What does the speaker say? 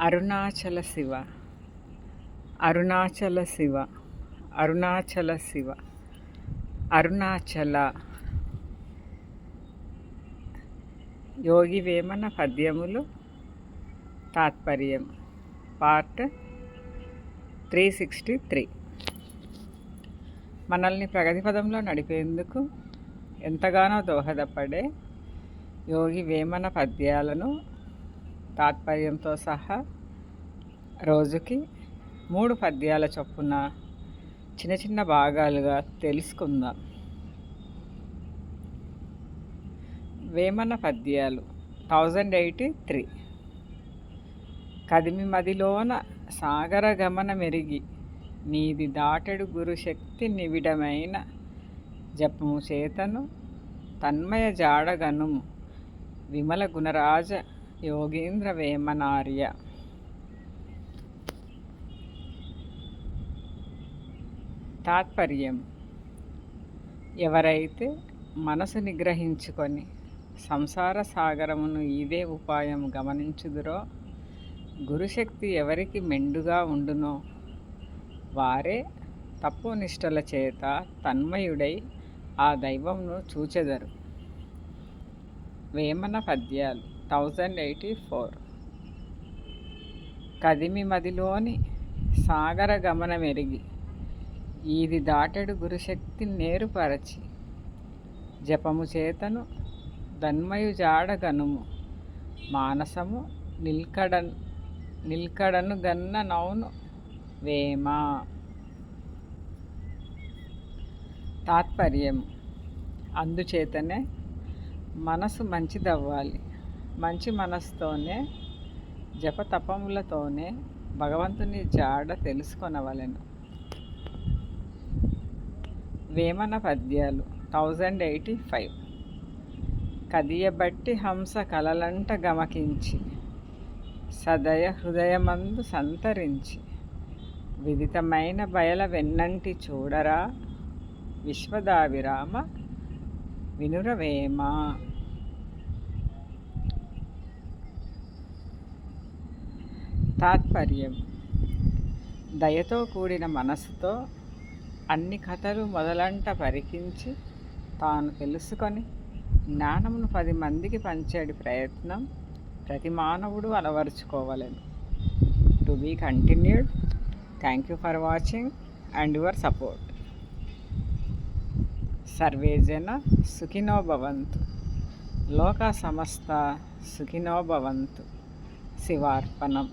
అరుణాచల శివ. అరుణాచల శివ. అరుణాచల శివ. అరుణాచల. యోగి వేమన పద్యములు. తాత్పర్యం part three sixty three. మనల్ని ప్రగతి పదంలో నడిపేందుకు ఎంతగానో దోహదపడే యోగి వేమన పద్యాలను తాత్పర్యంతో సహా రోజుకి మూడు పద్యాల చొప్పున చిన్న చిన్న భాగాలుగా తెలుసుకుందాం. వేమన పద్యాలు థౌజండ్ ఎయిటీ త్రీ. కదిమి మదిలోన సాగర గమన మెరిగి నీది దాటడు గురుశక్తి నివిడమైన జపము చేతను తన్మయ జాడగనుము విమల గుణరాజ యోగేంద్ర వేమనార్య. తాత్పర్యం. ఎవరైతే మనసు నిగ్రహించుకొని సంసార సాగరమును ఇదే ఉపాయం గమనించుదురో గురుశక్తి ఎవరికి మెండుగా ఉండునో వారే తప్పు నిష్టల చేత తన్మయుడై ఆ దైవంను చూచెదరు. వేమన పద్యాలు. థౌజండ్ ఎయిటీ ఫోర్ కదిమి మదిలోని సాగర గమనమెరిగి ఇది ఈది దాటెడు గురుశక్తి నేరుపరచి జపము చేతను ధన్మయు జాడగనుము మానసము నిల్కడ నిల్కడను గన్న నౌను వేమ. తాత్పర్యం అందుచేతనే మనసు మంచిదవ్వాలి. మంచి మనస్తోనే జపతపములతోనే భగవంతుని జాడ తెలుసుకొనవలెను. వేమన పద్యాలు థౌజండ్ ఎయిటీ ఫైవ్ కదియబట్టి హంస కలలంట గమకించి సదయ హృదయమందు సంతరించి విదితమైన బయల వెన్నంటి చూడరా విశ్వదావిరామ వినురవేమ? తాత్పర్యం. దయతో కూడిన మనసుతో అన్ని కథలు మొదలంట పరికించి తాను తెలుసుకొని జ్ఞానమును పది మందికి పంచేడి ప్రయత్నం ప్రతి మానవుడు అలవరుచుకోవలను. To be continued. Thank you for watching and your support. Survey జన సుఖినో భవంతు. లోక సమస్త సుఖినో భవంతు. శివార్పణం.